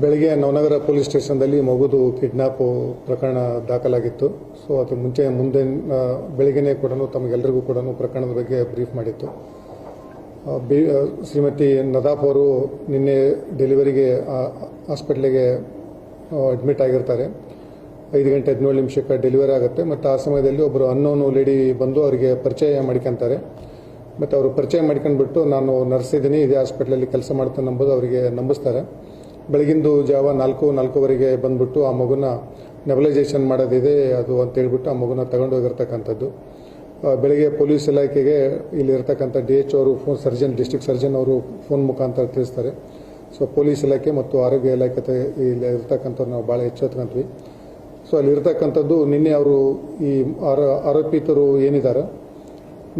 ಬೆಳಗ್ಗೆ ನವನಗರ ಪೊಲೀಸ್ ಸ್ಟೇಷನ್ದಲ್ಲಿ ಮಗುದು ಕಿಡ್ನಾಪ್ ಪ್ರಕರಣ ದಾಖಲಾಗಿತ್ತು. ಸೊ, ಅದು ಮುಂಚೆ ಮುಂದೆ ಬೆಳಗ್ಗೆನೇ ಕೂಡ ತಮಗೆಲ್ಲರಿಗೂ ಕೂಡ ಪ್ರಕರಣದ ಬಗ್ಗೆ ಬ್ರೀಫ್ ಮಾಡಿತ್ತು. ಶ್ರೀಮತಿ ನದಾಫ್ ಅವರು ನಿನ್ನೆ ಡೆಲಿವರಿಗೆ ಹಾಸ್ಪಿಟ್ಲಿಗೆ ಅಡ್ಮಿಟ್ ಆಗಿರ್ತಾರೆ. ಐದು ಗಂಟೆ ಹದಿನೇಳು ನಿಮಿಷಕ್ಕೆ ಡೆಲಿವರಿ ಆಗುತ್ತೆ. ಮತ್ತು ಆ ಸಮಯದಲ್ಲಿ ಒಬ್ಬರು ಅನ್ನೋನು ಲೇಡಿ ಬಂದು ಅವರಿಗೆ ಪರಿಚಯ ಮಾಡ್ಕೊಂತಾರೆ. ಮತ್ತು ಅವರು ಪರಿಚಯ ಮಾಡ್ಕೊಂಡ್ಬಿಟ್ಟು ನಾನು ನರ್ಸ್ ಇದ್ದೀನಿ ಇದೇ ಹಾಸ್ಪಿಟ್ಲಲ್ಲಿ ಕೆಲಸ ಮಾಡ್ತೇನೆ ನಂಬೋದು ಅವರಿಗೆ ನಂಬಿಸ್ತಾರೆ. ಬೆಳಗಿಂದು ಜಾವ ನಾಲ್ಕು ನಾಲ್ಕೂವರೆಗೆ ಬಂದ್ಬಿಟ್ಟು ಆ ಮಗುನ ನೆಬಲೈಸೇಷನ್ ಮಾಡೋದಿದೆ ಅದು ಅಂತ ಹೇಳ್ಬಿಟ್ಟು ಆ ಮಗುನ ತಗೊಂಡು ಹೋಗಿರ್ತಕ್ಕಂಥದ್ದು. ಆ, ಬೆಳಿಗ್ಗೆ ಪೊಲೀಸ್ ಇಲಾಖೆಗೆ ಇಲ್ಲಿರ್ತಕ್ಕಂಥ ಡಿ ಎಚ್ ಅವರು ಫೋನ್ ಸರ್ಜನ್ ಡಿಸ್ಟ್ರಿಕ್ಟ್ ಸರ್ಜನ್ ಅವರು ಫೋನ್ ಮುಖಾಂತರ ತಿಳಿಸ್ತಾರೆ. ಸೊ ಪೊಲೀಸ್ ಇಲಾಖೆ ಮತ್ತು ಆರೋಗ್ಯ ಇಲಾಖೆ ಇಲ್ಲಿ ಇರ್ತಕ್ಕಂಥವ್ರು ನಾವು ಭಾಳ ಎಚ್ಚೆತ್ಕೊಂತೀವಿ. ಸೊ ಅಲ್ಲಿರ್ತಕ್ಕಂಥದ್ದು ನಿನ್ನೆ ಅವರು ಈ ಆರೋ ಆರೋಪಿತರು ಏನಿದ್ದಾರೆ?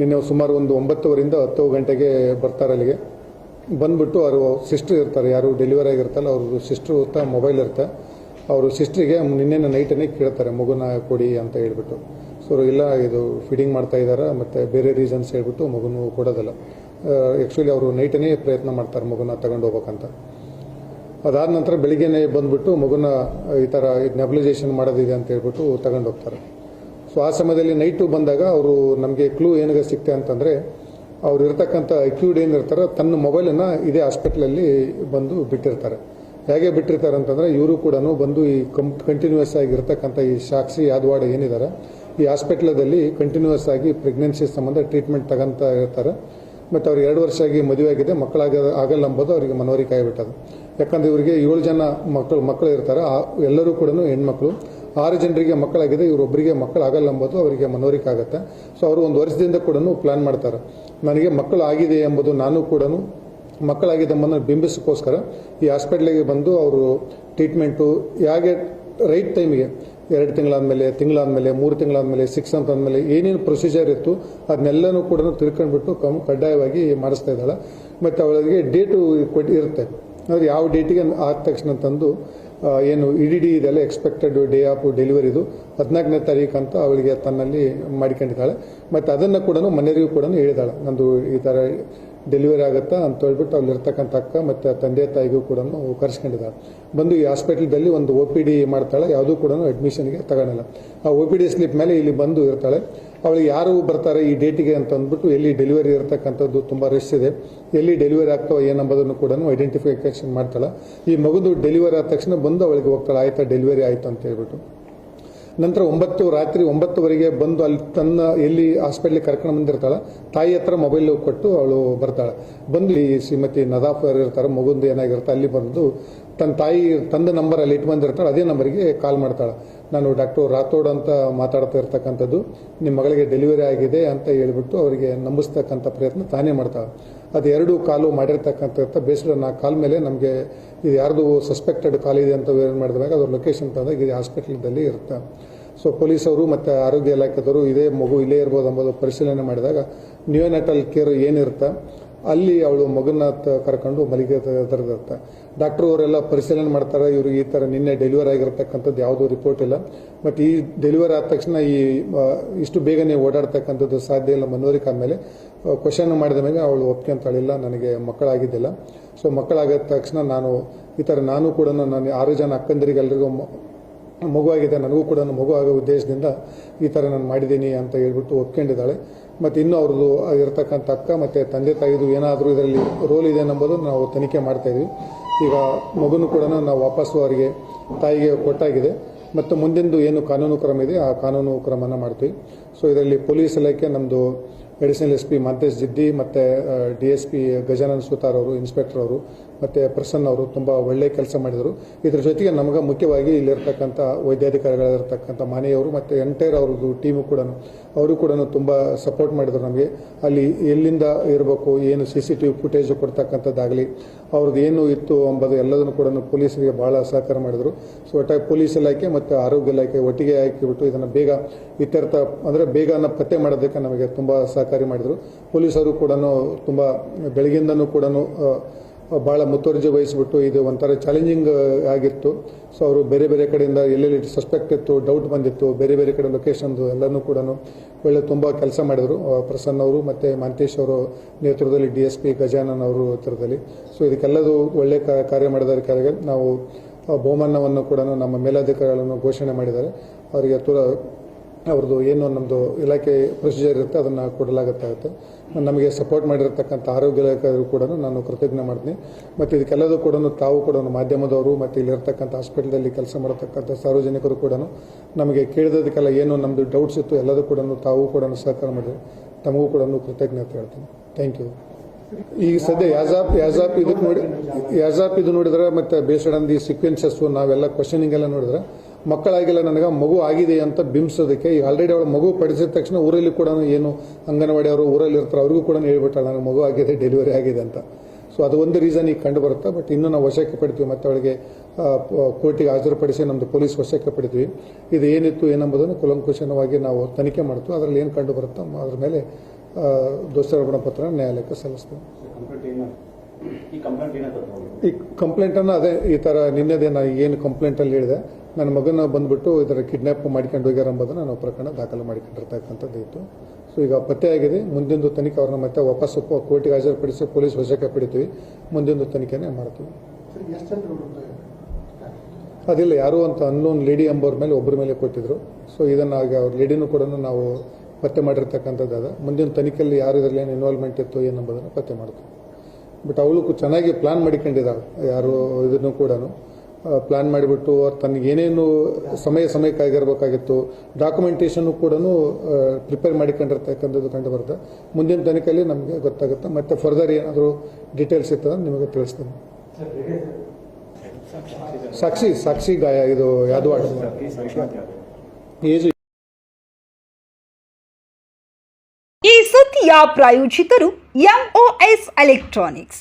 ನಿನ್ನೆ ಸುಮಾರು ಒಂದು ಒಂಬತ್ತುವರಿಂದ ಹತ್ತು ಗಂಟೆಗೆ ಬರ್ತಾರೆ ಅಲ್ಲಿಗೆ. ಬಂದ್ಬಿಟ್ಟು ಅವರು ಸಿಸ್ಟರ್ ಇರ್ತಾರೆ, ಯಾರು ಡೆಲಿವರಿ ಆಗಿರ್ತಾರಲ್ಲ, ಅವ್ರದ್ದು ಸಿಸ್ಟ್ರು ಇರ್ತಾ ಮೊಬೈಲ್ ಇರುತ್ತೆ. ಅವರು ಸಿಸ್ಟ್ರಿಗೆ ನಿನ್ನೆ ನೈಟನ್ನೇ ಕೇಳ್ತಾರೆ, ಮಗುನ ಕೊಡಿ ಅಂತ ಹೇಳ್ಬಿಟ್ಟು. ಸೊ ಇಲ್ಲ, ಇದು ಫೀಡಿಂಗ್ ಮಾಡ್ತಾ ಇದ್ದಾರೆ ಮತ್ತು ಬೇರೆ ರೀಸನ್ಸ್ ಹೇಳ್ಬಿಟ್ಟು ಮಗುನು ಕೊಡೋದಲ್ಲ. ಆ್ಯಕ್ಚುಲಿ ಅವರು ನೈಟನ್ನೇ ಪ್ರಯತ್ನ ಮಾಡ್ತಾರೆ ಮಗುನ ತಗೊಂಡು ಹೋಗ್ಬೇಕಂತ. ಅದಾದ ನಂತರ ಬೆಳಿಗ್ಗೆನೇ ಬಂದ್ಬಿಟ್ಟು ಮಗುನ ಈ ಥರ ನೆಬಲೈಸೇಷನ್ ಮಾಡೋದಿದೆ ಅಂತ ಹೇಳ್ಬಿಟ್ಟು ತಗೊಂಡು ಹೋಗ್ತಾರೆ. ಸೊ ಆ ಸಮಯದಲ್ಲಿ ನೈಟು ಬಂದಾಗ ಅವರು ನಮಗೆ ಕ್ಲೂ ಏನಾಗ ಸಿಕ್ತೆ ಅಂತಂದರೆ, ಅವ್ರು ಇರ್ತಕ್ಕಂಥ ಅಕ್ಯೂಡ್ ಏನಿರ್ತಾರೋ ತನ್ನ ಮೊಬೈಲನ್ನು ಇದೇ ಹಾಸ್ಪಿಟ್ಲಲ್ಲಿ ಬಂದು ಬಿಟ್ಟಿರ್ತಾರೆ. ಹೇಗೆ ಬಿಟ್ಟಿರ್ತಾರೆ ಅಂತಂದರೆ, ಇವರು ಕೂಡ ಬಂದು ಈ ಕಂ ಕಂಟಿನ್ಯೂಸ್ ಆಗಿರ್ತಕ್ಕಂಥ ಈ ಸಾಕ್ಷಿ ಯಾದವಾಡ ಏನಿದ್ದಾರೆ ಈ ಹಾಸ್ಪಿಟ್ಲದಲ್ಲಿ ಕಂಟಿನ್ಯೂಸ್ ಆಗಿ ಪ್ರೆಗ್ನೆನ್ಸಿ ಸಂಬಂಧ ಟ್ರೀಟ್ಮೆಂಟ್ ತಗೊಂತ ಇರ್ತಾರೆ. ಮತ್ತು ಅವ್ರು ಎರಡು ವರ್ಷ ಆಗಿ ಮದುವೆ ಆಗಿದೆ, ಮಕ್ಕಳಾಗ, ಆಗಲ್ಲ ಅಂಬೋದು ಅವರಿಗೆ ಮನವರಿಕೆ ಆಗಿಬಿಟ್ಟದು ಯಾಕಂದ್ರೆ ಇವರಿಗೆ ಏಳು ಜನ ಮಕ್ಕಳು ಮಕ್ಕಳು ಇರ್ತಾರೆ ಎಲ್ಲರೂ ಕೂಡ ಹೆಣ್ಮಕ್ಳು. ಆರು ಜನರಿಗೆ ಮಕ್ಕಳಾಗಿದೆ, ಇವರೊಬ್ಬರಿಗೆ ಮಕ್ಕಳಾಗಲ್ಲ ಎಂಬುದು ಅವರಿಗೆ ಮನವರಿಕೆ ಆಗುತ್ತೆ. ಸೊ ಅವರು ಒಂದು ವರ್ಷದಿಂದ ಕೂಡ ಪ್ಲಾನ್ ಮಾಡ್ತಾರೆ. ನನಗೆ ಮಕ್ಕಳು ಆಗಿದೆ ಎಂಬುದು ನಾನು ಕೂಡ ಮಕ್ಕಳಾಗಿದೆ ಎಂಬುದನ್ನು ಬಿಂಬಿಸೋಕ್ಕೋಸ್ಕರ ಈ ಹಾಸ್ಪಿಟ್ಲಿಗೆ ಬಂದು ಅವರು ಟ್ರೀಟ್ಮೆಂಟು ಹೇಗೆ ರೈಟ್ ಟೈಮಿಗೆ ಎರಡು ತಿಂಗಳಾದಮೇಲೆ ತಿಂಗಳಾದಮೇಲೆ, ಮೂರು ತಿಂಗಳಾದಮೇಲೆ ಸಿಕ್ಸ್ ಮಂತ್ ಆದಮೇಲೆ ಏನೇನು ಪ್ರೊಸೀಜರ್ ಇತ್ತು, ಅದನ್ನೆಲ್ಲನೂ ಕೂಡ ತಿಳ್ಕೊಂಡ್ಬಿಟ್ಟು ಕಮ್, ಕಡ್ಡಾಯವಾಗಿ ಮಾಡಿಸ್ತಾ ಇದ್ದಾಳೆ. ಮತ್ತು ಅವಳಿಗೆ ಡೇಟು ಕೊಟ್ಟು ಇರುತ್ತೆ. ಅಂದರೆ ಯಾವ ಡೇಟಿಗೆ ಆದ ತಕ್ಷಣ ತಂದು ಏನು ಇ ಡಿ ಡಿ ಇದೆಲ್ಲ ಎಕ್ಸ್ಪೆಕ್ಟೆಡ್ ಡೇ ಆಫ್ ಡೆಲಿವರಿದು ಹದಿನಾಲ್ಕನೇ ತಾರೀಕು ಅಂತ ಅವಳಿಗೆ ತನ್ನಲ್ಲಿ ಮಾಡಿಕೊಂಡಿದ್ದಾಳೆ. ಮತ್ತು ಅದನ್ನು ಕೂಡ ಮನೆಯವರಿಗೂ ಕೂಡ ಹೇಳಿದಾಳೆ ನಂದು ಈ ಥರ ಡೆಲಿವರಿ ಆಗುತ್ತಾ ಅಂತ ಹೇಳ್ಬಿಟ್ಟು ಅಲ್ಲಿರ್ತಕ್ಕಂಥ ಅಕ್ಕ ಮತ್ತು ತಂದೆ ತಾಯಿಗೂ ಕೂಡ ಕರೆಸ್ಕೊಂಡಿದ್ದಾಳೆ ಬಂದು ಈ ಹಾಸ್ಪಿಟಲ್ದಲ್ಲಿ ಒಂದು ಒ ಪಿ ಡಿ ಮಾಡ್ತಾಳೆ, ಯಾವುದೂ ಕೂಡ ಅಡ್ಮಿಷನ್ಗೆ ತಗೊಳಲ್ಲ. ಆ ಒ ಪಿ ಡಿ ಸ್ಲಿಪ್ ಮೇಲೆ ಇಲ್ಲಿ ಬಂದು ಇರ್ತಾಳೆ. ಅವಳಿಗೆ ಯಾರು ಬರ್ತಾರೆ ಈ ಡೇಟಿಗೆ ಅಂತ ಅಂದ್ಬಿಟ್ಟು ಎಲ್ಲಿ ಡೆಲಿವರಿ ಇರತಕ್ಕಂಥದ್ದು ತುಂಬ ರಶ್ ಇದೆ. ಎಲ್ಲಿ ಡೆಲಿವರಿ ಆಗ್ತಾವ ಏನಂಬುದನ್ನು ಕೂಡ ಐಡೆಂಟಿಫಿಕೇಶನ್ ಮಾಡ್ತಾಳೆ. ಈ ಮಗುದು ಡೆಲಿವರಿ ಆದ ತಕ್ಷಣ ಬಂದು ಅವಳಿಗೆ ಹೋಗ್ತಾಳೆ, ಆಯ್ತಾ ಡೆಲಿವರಿ ಆಯ್ತು ಅಂತ ಹೇಳ್ಬಿಟ್ಟು. ನಂತರ ಒಂಬತ್ತು, ರಾತ್ರಿ ಒಂಬತ್ತುವರೆಗೆ ಬಂದು ಅಲ್ಲಿ ತನ್ನ ಎಲ್ಲಿ ಹಾಸ್ಪಿಟ್ಲಿಗೆ ಕರ್ಕೊಂಡು ಬಂದಿರ್ತಾಳೆ, ತಾಯಿ ಹತ್ರ ಮೊಬೈಲ್ ಕೊಟ್ಟು ಅವಳು ಬರ್ತಾಳೆ. ಬಂದು ಶ್ರೀಮತಿ ನದಾಫ್ ಅವ್ರು ಇರ್ತಾರೆ, ಮಗುಂದು ಏನಾಗಿರ್ತ ಅಲ್ಲಿ ಬಂದು ತನ್ನ ತಾಯಿ, ತಂದ ನಂಬರ್ ಅಲ್ಲಿ ಇಟ್ಟು ಬಂದಿರ್ತಾಳೆ, ಅದೇ ನಂಬರಿಗೆ ಕಾಲ್ ಮಾಡ್ತಾಳೆ. ನಾನು ಡಾಕ್ಟರ್ ರಾಥೋಡ್ ಅಂತ ಮಾತಾಡ್ತಾ ಇರ್ತಕ್ಕಂಥದ್ದು ನಿಮ್ಮ ಮಗಳಿಗೆ ಡೆಲಿವರಿ ಆಗಿದೆ ಅಂತ ಹೇಳ್ಬಿಟ್ಟು ಅವರಿಗೆ ನಂಬಿಸ್ತಕ್ಕಂಥ ಪ್ರಯತ್ನ ತಾನೇ ಮಾಡ್ತಾಳೆ. ಅದು ಎರಡು ಕಾಲು ಮಾಡಿರ್ತಕ್ಕಂಥ ಬೇಸ್ಡ್ ನಾ ಕಾಲ್ ಮೇಲೆ ನಮಗೆ ಇದು ಯಾರ್ದು ಸಸ್ಪೆಕ್ಟೆಡ್ ಕಾಲ್ ಇದೆ ಅಂತ ಏನು ಮಾಡಿದಾಗ ಅದ್ರ ಲೊಕೇಶನ್ ತಂದಾಗ ಇದು ಹಾಸ್ಪಿಟಲ್ದಲ್ಲಿ ಇರುತ್ತೆ. ಸೊ ಪೊಲೀಸವರು ಮತ್ತು ಆರೋಗ್ಯ ಇಲಾಖೆದವರು ಇದೇ ಮಗು ಇಲ್ಲೇ ಇರ್ಬೋದು ಅಂಬೋದು ಪರಿಶೀಲನೆ ಮಾಡಿದಾಗ ನ್ಯೂನೆಟಲ್ ಕೇರ್ ಏನಿರುತ್ತೆ, ಅಲ್ಲಿ ಅವಳು ಮಗನ ಕರ್ಕೊಂಡು ಮಲಿಗೆ ತರದಿರುತ್ತೆ. ಡಾಕ್ಟರ್ ಅವರೆಲ್ಲ ಪರಿಶೀಲನೆ ಮಾಡ್ತಾರೆ, ಇವರು ಈ ಥರ ನಿನ್ನೆ ಡೆಲಿವರಿ ಆಗಿರತಕ್ಕಂಥದ್ದು ಯಾವುದೂ ರಿಪೋರ್ಟ್ ಇಲ್ಲ. ಬಟ್ ಈ ಡೆಲಿವರಿ ಆದ ತಕ್ಷಣ ಈ ಇಷ್ಟು ಬೇಗನೆ ಓಡಾಡ್ತಕ್ಕಂಥದ್ದು ಸಾಧ್ಯ ಇಲ್ಲ ಮನವರಿಕೆ ಆದಮೇಲೆ. ಕ್ವಶನ್ ಮಾಡಿದ ಮೇಲೆ ಅವಳು ಒಪ್ಕೊಂತಾಳಿಲ್ಲ ನನಗೆ ಮಕ್ಕಳಾಗಿದ್ದಿಲ್ಲ. ಸೊ ಮಕ್ಕಳಾಗಿದ ತಕ್ಷಣ ನಾನು, ಈ ಥರ ನಾನು ಕೂಡ ನಾನು ಆರು ಜನ ಅಕ್ಕಂದಿರಿಗೆಲ್ಲರಿಗೂ ಮಗುವಾಗಿದೆ ನನಗೂ ಕೂಡ ಮಗು ಆಗೋ ಉದ್ದೇಶದಿಂದ ಈ ಥರ ನಾನು ಮಾಡಿದ್ದೀನಿ ಅಂತ ಹೇಳ್ಬಿಟ್ಟು ಒಪ್ಕೊಂಡಿದ್ದಾಳೆ. ಮತ್ತು ಇನ್ನೂ ಅವ್ರದ್ದು ಇರತಕ್ಕಂಥ ಅಕ್ಕ ಮತ್ತು ತಂದೆ ತಾಯಿದು ಏನಾದರೂ ಇದರಲ್ಲಿ ರೋಲ್ ಇದೆ ಅನ್ನೋದು ನಾವು ತನಿಖೆ ಮಾಡ್ತಾಯಿದ್ವಿ ಈಗ ಮಗುನು ಕೂಡ ನಾವು ವಾಪಸ್ಸು ಅವರಿಗೆ ತಾಯಿಗೆ ಕೊಟ್ಟಾಗಿದೆ. ಮತ್ತು ಮುಂದಿಂದು ಏನು ಕಾನೂನು ಕ್ರಮ ಇದೆ, ಆ ಕಾನೂನು ಕ್ರಮನ ಮಾಡ್ತೀವಿ. ಸೊ ಇದರಲ್ಲಿ ಪೊಲೀಸ್ ಇಲಾಖೆ ನಮ್ಮದು additional S P Mahantesh Jiddi ಮತ್ತು D S P Gajanan Sutar ಅವರು, ಇನ್ಸ್ಪೆಕ್ಟರ್ ಅವರು ಮತ್ತು ಪ್ರಸನ್ನ ಅವರು ತುಂಬ ಒಳ್ಳೆಯ ಕೆಲಸ ಮಾಡಿದರು. ಇದ್ರ ಜೊತೆಗೆ ನಮಗೆ ಮುಖ್ಯವಾಗಿ ಇಲ್ಲಿರ್ತಕ್ಕಂಥ ವೈದ್ಯಾಧಿಕಾರಿಗಳಿರ್ತಕ್ಕಂಥ ಮಾನೆಯವರು ಮತ್ತು ಎಂಟೈರ್ ಅವ್ರದ್ದು ಟೀಮು ಕೂಡ ಅವರು ಕೂಡ ತುಂಬ ಸಪೋರ್ಟ್ ಮಾಡಿದರು ನಮಗೆ. ಅಲ್ಲಿ ಎಲ್ಲಿಂದ ಇರಬೇಕು, ಏನು C C T V footage ಕೊಡ್ತಕ್ಕಂಥದ್ದಾಗಲಿ ಅವ್ರದ್ದು ಏನು ಇತ್ತು ಅಂಬೋದು ಎಲ್ಲದನ್ನು ಕೂಡ ಪೊಲೀಸರಿಗೆ ಭಾಳ ಸಹಕಾರ ಮಾಡಿದರು. ಸೊ ಒಟ್ಟಾಗಿ ಪೊಲೀಸ್ ಇಲಾಖೆ ಮತ್ತು ಆರೋಗ್ಯ ಇಲಾಖೆ ಒಟ್ಟಿಗೆ ಹಾಕಿಬಿಟ್ಟು ಇದನ್ನು ಬೇಗ ಇತ್ಯರ್ಥ ಅಂದರೆ ಬೇಗನ ಪತ್ತೆ ಮಾಡೋದಕ್ಕೆ ನಮಗೆ ತುಂಬ ಸಹಕಾರಿ ಮಾಡಿದರು. ಪೊಲೀಸರು ಕೂಡ ತುಂಬ ಬೆಳಗಿಂದನೂ ಕೂಡ ಭಾಳ ಮುತುವರ್ಜಿ ವಹಿಸಿಬಿಟ್ಟು ಇದು ಒಂಥರ ಚಾಲೆಂಜಿಂಗ್ ಆಗಿತ್ತು. ಸೊ ಅವರು ಬೇರೆ ಬೇರೆ ಕಡೆಯಿಂದ ಎಲ್ಲೆಲ್ಲಿ ಸಸ್ಪೆಕ್ಟ್ ಇತ್ತು ಡೌಟ್ ಬಂದಿತ್ತು, ಬೇರೆ ಬೇರೆ ಕಡೆ ಲೊಕೇಶನ್ದು ಎಲ್ಲನೂ ಕೂಡ ಒಳ್ಳೆ ತುಂಬ ಕೆಲಸ ಮಾಡಿದರು. ಪ್ರಸನ್ನ ಅವರು ಮತ್ತು ಮಾಂತೇಶ್ ಅವರು ನೇತೃತ್ವದಲ್ಲಿ ಡಿ ಎಸ್ ಪಿ ಗಜಾನನ್ ಅವರು ನೇತೃತ್ವದಲ್ಲಿ ಸೊ ಇದಕ್ಕೆಲ್ಲದೂ ಒಳ್ಳೆ ಕಾರ್ಯ ಕಾರ್ಯ ಕೆಳಗೆ. ನಾವು ಬಹುಮಾನವನ್ನು ಕೂಡ ನಮ್ಮ ಮೇಲಾಧಿಕಾರಿಗಳನ್ನು ಘೋಷಣೆ ಮಾಡಿದ್ದಾರೆ. ಅವರಿಗೆ ತುರ ಅವ್ರದ್ದು ಏನು ನಮ್ಮದು ಇಲಾಖೆ ಪ್ರೊಸೀಜರ್ ಇರುತ್ತೆ, ಅದನ್ನು ಕೊಡಲಾಗುತ್ತಾಗುತ್ತೆ. ನಮಗೆ ಸಪೋರ್ಟ್ ಮಾಡಿರ್ತಕ್ಕಂಥ ಆರೋಗ್ಯ ಇಲಾಖೆಯವರು ಕೂಡ ನಾನು ಕೃತಜ್ಞ ಮಾಡ್ತೀನಿ. ಮತ್ತು ಇದಕ್ಕೆಲ್ಲದೂ ಕೂಡ ತಾವು ಕೂಡ ಮಾಧ್ಯಮದವರು ಮತ್ತು ಇಲ್ಲಿರ್ತಕ್ಕಂಥ ಹಾಸ್ಪಿಟಲ್ದಲ್ಲಿ ಕೆಲಸ ಮಾಡತಕ್ಕಂಥ ಸಾರ್ವಜನಿಕರು ಕೂಡ ನಮಗೆ ಕೇಳಿದದಕ್ಕೆಲ್ಲ ಏನು ನಮ್ಮದು ಡೌಟ್ಸ್ ಇತ್ತು, ಎಲ್ಲದೂ ಕೂಡ ತಾವು ಕೂಡ ಸಹಕಾರ ಮಾಡಿದ್ರು ತಮಗೂ ಕೂಡ ಕೃತಜ್ಞತೆ ಹೇಳ್ತೀನಿ. ಥ್ಯಾಂಕ್ ಯು ಈಗ ಸದ್ಯ ಯಾಜಾಪ್ ಯಾಜಾಪ್ ಇದಕ್ಕೆ ನೋಡಿ, ಯಾಜಾಪ್ ಇದು ನೋಡಿದ್ರೆ ಮತ್ತೆ ಬೇಸಡಂದಿ ಆನ್ ದಿ ಸೀಕ್ವೆನ್ಸಸ್ ನಾವೆಲ್ಲ ಕ್ವಶನಿಂಗ್ ಎಲ್ಲ ನೋಡಿದ್ರೆ ಮಕ್ಕಳಾಗಿಲ್ಲ ನನಗೆ ಮಗು ಆಗಿದೆ ಅಂತ ಬಿಂಬಿಸೋದಕ್ಕೆ ಈಗ ಆಲ್ರೆಡಿ ಅವಳು ಮಗು ಪಡಿಸಿದ ತಕ್ಷಣ ಊರಲ್ಲಿ ಕೂಡ ಏನು ಅಂಗನವಾಡಿ ಅವರು ಊರಲ್ಲಿ ಇರ್ತಾರೆ ಅವ್ರಿಗೂ ಕೂಡ ಹೇಳ್ಬಿಟ್ಟಾಳೆ ನನಗೆ ಮಗು ಆಗಿದೆ ಡೆಲಿವರಿ ಆಗಿದೆ ಅಂತ. ಸೊ ಅದು ಒಂದು ರೀಸನ್ ಈಗ ಕಂಡು ಬರುತ್ತೆ ಬಟ್ ಇನ್ನೂ ನಾವು ವಶಕ್ಕೆ ಪಡಿತೀವಿ. ಮತ್ತೆ ಅವಳಿಗೆ ಕೋರ್ಟಿಗೆ ಹಾಜರುಪಡಿಸಿ ನಮ್ಮದು ಪೊಲೀಸ್ ವಶಕ್ಕೆ ಪಡಿತೀವಿ. ಇದು ಏನಿತ್ತು ಏನಂಬುದನ್ನು ಕುಲಂಕುಶನವಾಗಿ ನಾವು ತನಿಖೆ ಮಾಡ್ತೀವಿ. ಅದರಲ್ಲಿ ಏನು ಕಂಡು ಬರುತ್ತೋ ಅದ್ರ ಮೇಲೆ ದೋಷಾರೋಪಣ ಪತ್ರ ನ್ಯಾಯಾಲಯಕ್ಕೆ ಸಲ್ಲಿಸ್ತೀವಿ. ಈ ಕಂಪ್ಲೇಂಟನ್ನು ಅದೇ ಈ ಥರ ನಿನ್ನೆದೇ ನಾನು ಏನು ಕಂಪ್ಲೇಂಟಲ್ಲಿ ಹೇಳಿದೆ ನನ್ನ ಮಗನ ಬಂದ್ಬಿಟ್ಟು ಇದರ ಕಿಡ್ನ್ಯಾಪ್ ಮಾಡ್ಕೊಂಡು ಹೋಗ್ಯಾರ ಎಂಬುದನ್ನು ನಾವು ಪ್ರಕರಣ ದಾಖಲು ಮಾಡಿಕೊಂಡಿರ್ತಕ್ಕಂಥದ್ದು ಇತ್ತು. ಸೊ ಈಗ ಪತ್ತೆ ಆಗಿದೆ. ಮುಂದಿಂದು ತನಿಖೆ ಅವ್ರನ್ನ ಮತ್ತೆ ವಾಪಸ್ ಕೋರ್ಟಿಗೆ ಹಾಜರುಪಡಿಸಿ ಪೊಲೀಸ್ ವಶಕ್ಕೆ ಪಡಿತೀವಿ. ಮುಂದಿಂದು ತನಿಖೆನೇ ಮಾಡ್ತೀವಿ. ಅದಿಲ್ಲ ಯಾರು ಅಂತ ಅನ್ನೋನ್ ಲೇಡಿ ಎಂಬವ್ರ ಮೇಲೆ ಒಬ್ಬರ ಮೇಲೆ ಕೊಟ್ಟಿದ್ರು. ಸೊ ಇದನ್ನು ಆಗ ಅವ್ರ ಲೇಡಿನೂ ಕೂಡ ನಾವು ಪತ್ತೆ ಮಾಡಿರ್ತಕ್ಕಂಥದ್ದು ಅದ. ಮುಂದಿನ ತನಿಖೆಯಲ್ಲಿ ಯಾರು ಇದರಲ್ಲಿ ಏನು ಇನ್ವಾಲ್ವ್ಮೆಂಟ್ ಇತ್ತು ಏನಂಬುದನ್ನು ಪತ್ತೆ ಮಾಡ್ತೀವಿ. ಬಟ್ ಅವಳು ಚೆನ್ನಾಗಿ ಪ್ಲಾನ್ ಮಾಡಿಕೊಂಡಿದ್ದಾಳೆ. ಯಾರು ಇದನ್ನು ಕೂಡ ಪ್ಲಾನ್ ಮಾಡಿಬಿಟ್ಟು ತನಗೆ ಏನೇನು ಸಮಯ ಸಮಯಕ್ಕಾಗಿರ್ಬೇಕಾಗಿತ್ತು ಡಾಕ್ಯುಮೆಂಟೇಷನ್ ಕೂಡ ಪ್ರಿಪೇರ್ ಮಾಡಿಕೊಂಡಿರ್ತಕ್ಕಂಥದ್ದು ಕಂಡು ಬರುತ್ತೆ ಮುಂದಿನ ತನಿಖೆಯಲ್ಲಿ ನಮಗೆ ಗೊತ್ತಾಗುತ್ತೆ. ಮತ್ತೆ ಫರ್ದರ್ ಏನಾದರೂ ಡೀಟೇಲ್ಸ್ ಇರ್ತದೆ ನಿಮಗೆ ತಿಳಿಸ್ತೀನಿ. ಸಾಕ್ಷಿ ಸಾಕ್ಷಿ ಗಾಯ, ಇದು ಯಾವುದು ಆಟ ಈ ಸುದ್ದಿಯ ಪ್ರಾಯೋಜಿತರು MOS electronics